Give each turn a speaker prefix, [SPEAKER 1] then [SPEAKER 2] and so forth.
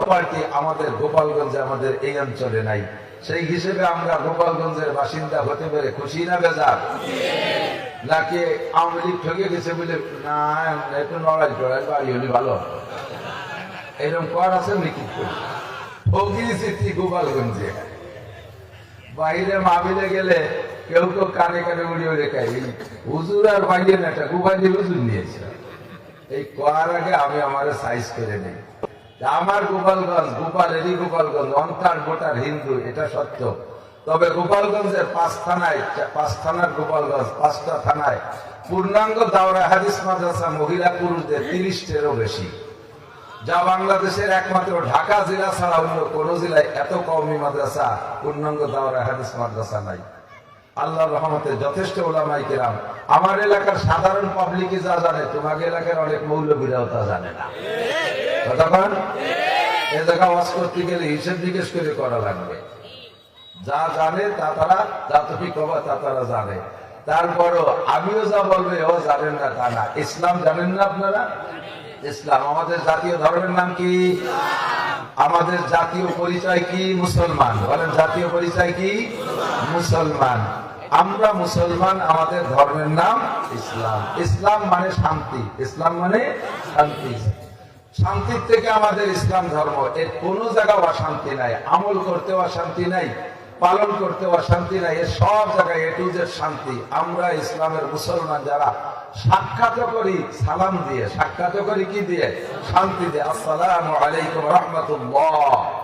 [SPEAKER 1] Party আমাদের গোপালগঞ্জে আমাদের এই অঞ্চলে নাই। সেই হিসেবে আমরা গোপালগঞ্জের বাসিন্দা হতে পেরে খুশি না বেজার? নাকি আওয়ামী লীগ ঠকে গেছে বলে, না একটু লড়াই টড়াই বাড়ি হলে ভালো এরকম কর আছে নাকি ঠকিয়েছি গোপালগঞ্জে। বাইরে মাহবিলে গেলে কেউ কেউ কানে কানে উড়িয়ে উড়ে খাই হুজুর আর ভাইয়ের না একটা গুবাজি হুজুর নিয়েছে এই করার আগে আমি আমার সাইজ করে নেই। আমার গোপালগঞ্জ গোপাল গোপালেরই গোপালগঞ্জ, অন্তার গোটার হিন্দু, এটা সত্য। তবে গোপালগঞ্জের পাঁচ থানায়, পাঁচ থানার গোপালগঞ্জ, পাঁচটা থানায় পূর্ণাঙ্গ দাওরা হাদিস মাদ্রাসা মহিলা পুরুষদের তিরিশটেরও বেশি। যা বাংলাদেশের একমাত্র ঢাকা জেলা ছাড়া অন্য কোনো জেলায় এত কওমি মাদ্রাসা পূর্ণাঙ্গ দাওরা হাদিস মাদ্রাসা নাই। আল্লাহ রহমতে যথেষ্ট ওলামাই কেরাম। আমার এলাকার সাধারণ পাবলিকে যা জানে, তোমাকে এলাকার অনেক মৌলবীরাও তা জানে না। এ জায়গা ওয়াজ করতে গেলে হিসেব জিজ্ঞেস করে করা লাগবে। যা জানে তা তারা, যা তুমি কবা তা তারা জানে। তারপরও আমিও যা বলবে ও জানেন না তা না। ইসলাম জানেন না আপনারা? ইসলাম, আমাদের জাতীয় ধর্মের নাম কি? আমাদের জাতীয় পরিচয় কি? মুসলমান। বলেন, জাতীয় পরিচয় কি? মুসলমান। আমরা মুসলমান, আমাদের ধর্মের নাম ইসলাম। ইসলাম মানে শান্তি। ইসলাম মানে শান্তি। শান্তির থেকে আমাদের ইসলাম ধর্ম। এর কোন জায়গাও অশান্তি নাই। আমল করতেও অশান্তি নাই। পালন করতে অশান্তি নাই। এর সব জায়গায় এ টু জেড শান্তি। আমরা ইসলামের মুসলমান যারা সাক্ষাৎ করি, সালাম দিয়ে। সাক্ষাৎ করি কি দিয়ে? শান্তি দিয়ে। আসসালামু আলাইকুম রহমতুল্লাহ।